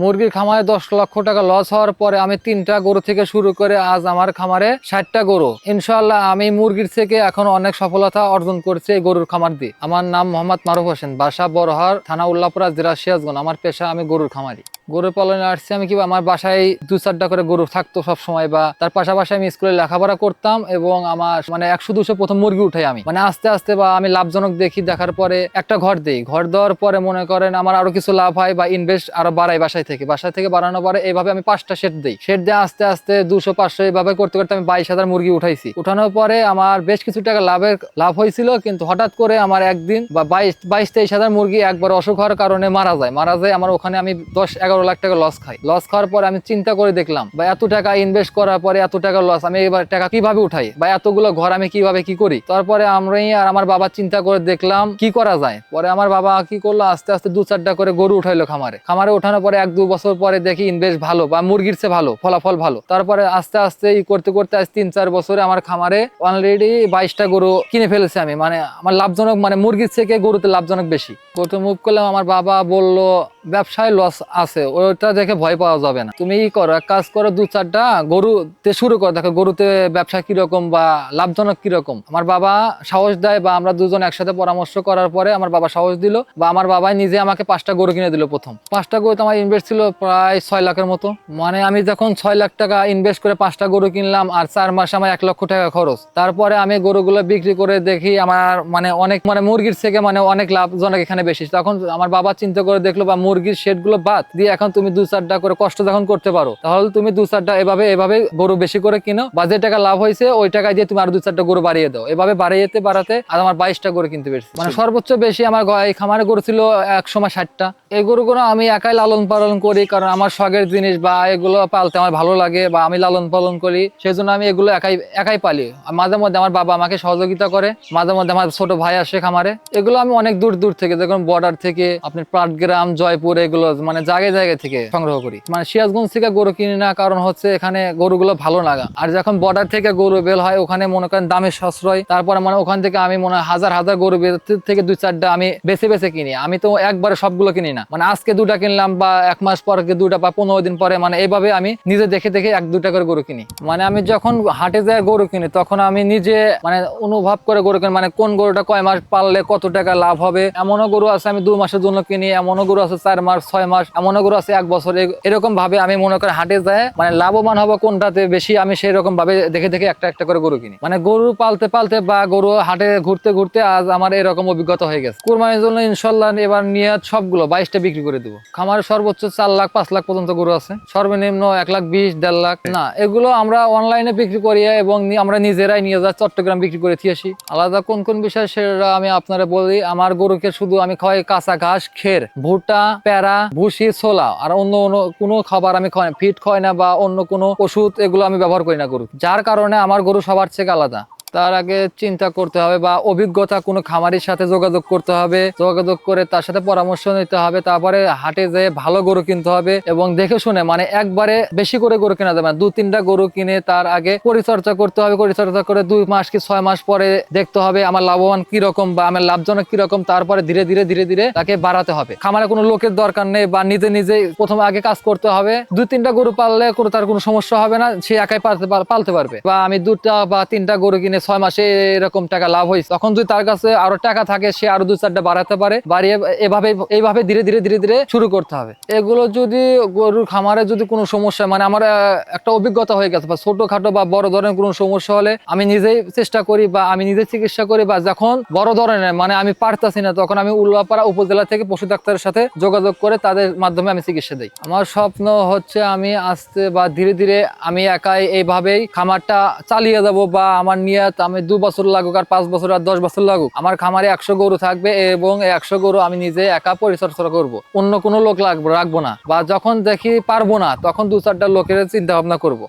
মুরগির খামারে দশ লক্ষ টাকা লস হওয়ার পরে আমি তিনটা গরু থেকে শুরু করে আজ আমার খামারে ষাটটা গরু। ইনশাল্লাহ আমি মুরগির থেকে এখন অনেক সফলতা অর্জন করছি এই গরুর খামার দিয়ে। আমার নাম মোহাম্মদ মারুফ হোসেন, বাসা বরহার থানা উল্লাপুরা, জেলা সিয়াজগঞ্জ আমার পেশা আমি গরুর খামারি। গরু পালনে আসছি আমি কি আমার বাসায় দু চারটা করে গরু থাকতো সব সময় বা তার পাশাপাশি আমি স্কুলে লেখাপড়া করতাম এবং আমার মানে একশো দুশো প্রথম মুরগি উঠাই আমি। মানে আস্তে আস্তে বা আমি লাভজনক দেখি, দেখার পরে একটা ঘর দিই। ঘর দেওয়ার পরে মনে করেন আমার আরও কিছু লাভ হয় বা ইনভেস্ট আরও বাড়াই বাসায় থেকে। বাসায় থেকে বাড়ানোর পরে এইভাবে আমি পাঁচটা সেট দিই। সেট দিয়ে আস্তে আস্তে দুশো, পাঁচশো এইভাবে করতে করতে আমি বাইশ হাজার মুরগি উঠাইছি। উঠানোর পরে আমার বেশ কিছু টাকা লাভের লাভ হয়েছিল কিন্তু হঠাৎ করে আমার একদিন বা বাইশ বাইশ, তেইশ হাজার মুরগি একবার অসুখ হওয়ার কারণে মারা যায়। মারা যায় আমার ওখানে আমি দশ, এগারো লাখ টাকা লস খাই। লস খাওয়ার পরে আমি চিন্তা করে দেখলাম বা এত টাকা ইনভেস্ট করার পরে এত টাকা লস আমি এবার টাকা কীভাবে উঠাই? বা এতগুলো ঘর আমি কীভাবে কি করি? তারপরে আমরাই আর আমার বাবা চিন্তা করে দেখলাম, কি করা যায়? পরে আমার বাবা কি করল, আস্তে আস্তে দু চারটা করে গরু উঠাইলো খামারে। খামারে ওঠানোর পরে এক দু বছর পরে দেখি ইনভেস্ট ভালো বা মুরগির চেয়ে ভালো, ফলাফল ভালো। তারপরে আস্তে আস্তে ই করতে করতে আজ তিন চার বছরে আমার খামারে অলরেডি বাইশটা গরু কিনে ফেলেছি আমি। মানে আমার লাভজনক মানে মুরগির থেকে গরুতে লাভজনক বেশি। গরুতে মুভ করলাম, আমার বাবা বলল ব্যবসায় লস আছে ওটা দেখে ভয় পাওয়া যাবে না। তুমি ই করো কাজ করো, দু চারটা গরুতে শুরু করো, দেখো গরুতে ব্যবসা কীরকম বা লাভজনক কীরকম। আমার বাবা সাহস দেয় বা আমরা দুজন একসাথে পরামর্শ করার পরে আমার বাবা সাহস দিল বা আমার বাবাই নিজে আমাকে পাঁচটা গরু কিনে দিল প্রথম। পাঁচটা গরুতে আমার ইনভেস্ট ছিল প্রায় ছয় লাখের মতো। মানে আমি যখন ছয় লাখ টাকা ইনভেস্ট করে পাঁচটা গরু কিনলাম আর চার মাসে আমার এক লক্ষ টাকা খরচ, তারপরে আমি গরুগুলো বিক্রি করে দেখি আমার মানে অনেক মানে মুরগির থেকে মানে অনেক লাভজনক এখানে বেশি। তখন আমার বাবা চিন্তা করে দেখল বা মুরগির শেডগুলো বাদ দিয়ে এখন তুমি দু চারটা করে কষ্ট যখন করতে পারো তাহলে তুমি দু চারটা এভাবে এভাবে গরু বেশি করে কিনো। বা যে টাকা লাভ হয়েছে ওই টাকা দিয়ে তুমি আরও দু চারটা গরু বাড়িয়ে দাও। এভাবে বাড়িয়েতে বাড়াতে আর আমার বাইশটা গরু কিনতে পেরেছি। মানে সর্বোচ্চ বেশি আমার এই খামারে গরু ছিল এক সময় ষাটটা। এই গরুগুলো আমি একাই লালন পালন করি কারণ আমার শখের জিনিস বা এগুলো পালতে আমার ভালো লাগে বা আমি লালন পালন করি সেই জন্য আমি এগুলো একাই একাই পালি। মাঝে মধ্যে আমার বাবা আমাকে সহযোগিতা করে মাঝে মধ্যে আমার ছোট ভাই আসে খামারে। এগুলো আমি অনেক দূর দূর থেকে দেখুন বর্ডার থেকে আপনার পাটগ্রাম জয়পুর এগুলো মানে জায়গায় জায়গায় থেকে সংগ্রহ করি। মানে সিরাজগঞ্জ থেকে গরু কিনি না কারণ হচ্ছে এখানে গরুগুলো ভালো লাগা। আর যখন বর্ডার থেকে গরু বের হয়, ওখানে মনে করেন দামের সাশ্রয়। তারপরে মানে ওখান থেকে আমি মনে হাজার হাজার গরু থেকে দুই চারটা আমি বেছে বেছে কিনি। আমি তো একবারে সবগুলো কিনি না। মানে আজকে দুটা কিনলাম বা এক মাস পর দুটা বা পনেরো দিন পরে মানে এইভাবে আমি নিজে দেখে দেখে এক দুটা করে গরু কিনি। মানে আমি যখন হাটে যায় গরু কিনি, তখন আমি নিজে মানে অনুভব করে গরু কিনি। মানে কোন গরুটা কয় মাস পাললে কত টাকা লাভ হবে? এমনও গরু আছে আমি দু মাসের জন্য কিনি, এমনও গরু আছে চার মাস, ছয় মাস, এমনও গরু আছে, এক বছর। এরকম ভাবে আমি মনে করি হাটে যায় মানে লাভবান হব কোনটাতে বেশি আমি সেই রকম ভাবে দেখে দেখে একটা একটা করে গরু কিনি। মানে গরু পালতে পালতে বা গরু হাটে ঘুরতে ঘুরতে আজ আমার এরকম অভিজ্ঞতা হয়ে গেছে। কুরবানির জন্য ইনশাল্লাহ এবার নিয়ে সবগুলো বাইশটা বিক্রি করে দেবো। খামারে সর্বোচ্চ চার লাখ, পাঁচ লাখ পর্যন্ত গরু আছে। সর্বনিম্ন এক লাখ বিশ, দেড় লাখ। না, এগুলো আমরা অনলাইনে বিক্রি করি এবং আমরা নিজেরাই নিয়ে যা চট্টগ্রাম বিক্রি করে আসি আলাদা কোন কোন বিষয় সেটা আমি আপনারা বলি, আমার গরুকে শুধু আমি খাওয়াই কাঁচা ঘাস, খের, ভুট্টা প্যারা, ভুসি, ছোলা, আর অন্য কোনো খাবার আমি না। ফিট খাওয়াই না বা অন্য কোনো ওষুধ এগুলো আমি ব্যবহার করি না গরু যার কারণে আমার গরু সবার থেকে আলাদা। তার আগে চিন্তা করতে হবে বা অভিজ্ঞতা কোনো খামারির সাথে যোগাযোগ করতে হবে, যোগাযোগ করে তার সাথে পরামর্শ নিতে হবে, তারপরে হাটে যেয়ে ভালো গরু কিনতে হবে এবং দেখে শুনে মানে একবারে বেশি করে গরু কেনা যাবে না, দু তিনটা গরু কিনে তার আগে পরিচর্যা করতে হবে, পরিচর্যা করে দুই মাস কি ছয় মাস পরে দেখতে হবে আমার লাভবান কীরকম বা আমার লাভজনক কীরকম তারপরে ধীরে ধীরে ধীরে ধীরে তাকে বাড়াতে হবে। খামারে কোনো লোকের দরকার নেই বা নিজে নিজে প্রথমে আগে কাজ করতে হবে দুই তিনটা গরু পাললে কোনো তার কোনো সমস্যা হবে না, সে একাই পালতে পালতে পারবে। বা আমি দুটা বা তিনটা গরু কিনে ছয় মাসে এরকম টাকা লাভ হয়েছে। তখন যদি তার কাছে আরও টাকা থাকে, সে আরও দুই চারটা বাড়াতে পারে, বাড়িয়ে এভাবে, এইভাবে ধীরে ধীরে ধীরে ধীরে শুরু করতে হবে। এগুলো যদি গরুর খামারে যদি কোনো সমস্যা মানে আমার একটা অভিজ্ঞতা হয়ে গেছে, বা ছোটখাটো বা বড় ধরনের কোনো সমস্যা হলে আমি নিজেই চেষ্টা করি, বা আমি নিজে চিকিৎসা করি, বা যখন বড় ধরনের মানে আমি পারতাছি না, তখন আমি উল্লাপাড়া উপজেলা থেকে পশু ডাক্তারের সাথে যোগাযোগ করে তাদের মাধ্যমে আমি চিকিৎসা দিই। আমার স্বপ্ন হচ্ছে আমি আসতে বা ধীরে ধীরে আমি একাই এইভাবেই খামারটা চালিয়ে যাব, বা আমার নিয়ত আমি দু বছর লাগুক আর পাঁচ বছর আর দশ বছর লাগুক, আমার খামারে একশো গরু থাকবে এবং একশো গরু আমি নিজে একা পরিচর্যা করব। অন্য কোনো লোক লাগবো, রাখব না। বা যখন দেখি পারব না, তখন দু চারটা লোকের চিন্তা ভাবনা করব।